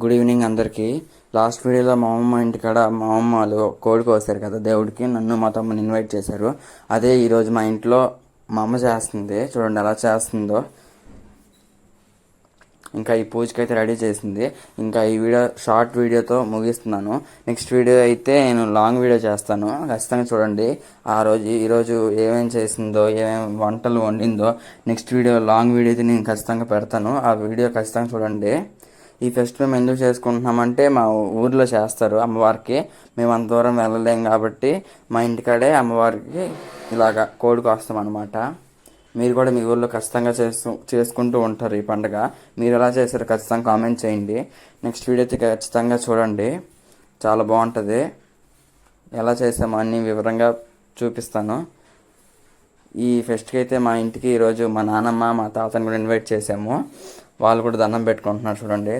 Good evening అందరికీ. Last వీడియోలో మా అమ్మ ఇంటికాడ మా అమ్మ వాళ్ళు కోడి కోసారు కదా దేవుడికి నన్ను మా తమ్ముని ఇన్వైట్ చేశారు. అదే ఈరోజు మా ఇంట్లో మా అమ్మ చేస్తుంది. చూడండి ఎలా చేస్తుందో. ఇంకా ఈ పూజకి అయితే రెడీ చేసింది. ఇంకా ఈ వీడియో షార్ట్ వీడియోతో ముగిస్తున్నాను. నెక్స్ట్ వీడియో అయితే నేను లాంగ్ వీడియో చేస్తాను. ఖచ్చితంగా చూడండి. ఆ రోజు ఈరోజు ఏమేం చేసిందో ఏమేమి వంటలు వండిందో నెక్స్ట్ వీడియో లాంగ్ వీడియో అయితే నేను ఖచ్చితంగా పెడతాను. ఆ వీడియో ఖచ్చితంగా చూడండి. ఈ ఫెస్ట్ మేము ఎందుకు చేసుకుంటున్నామంటే మా ఊర్లో చేస్తారు అమ్మవారికి. మేము అంత దూరం వెళ్ళలేం కాబట్టి మా ఇంటికాడే అమ్మవారికి ఇలాగా కోడి కోస్తాం అనమాట మీరు కూడా మీ ఊర్లో ఖచ్చితంగా చేస్తూ చేసుకుంటూ ఉంటారు ఈ పండుగ. మీరు ఎలా చేశారో ఖచ్చితంగా కామెంట్ చేయండి. నెక్స్ట్ వీడియో అయితే ఖచ్చితంగా చూడండి. చాలా బాగుంటుంది. ఎలా చేసామో అన్ని వివరంగా చూపిస్తాను. ఈ ఫెస్ట్కి అయితే మా ఇంటికి ఈరోజు మా నాన్నమ్మ మా తాతని కూడా ఇన్వైట్ చేసాము వాళ్ళు కూడా దండం పెట్టుకుంటున్నారు చూడండి.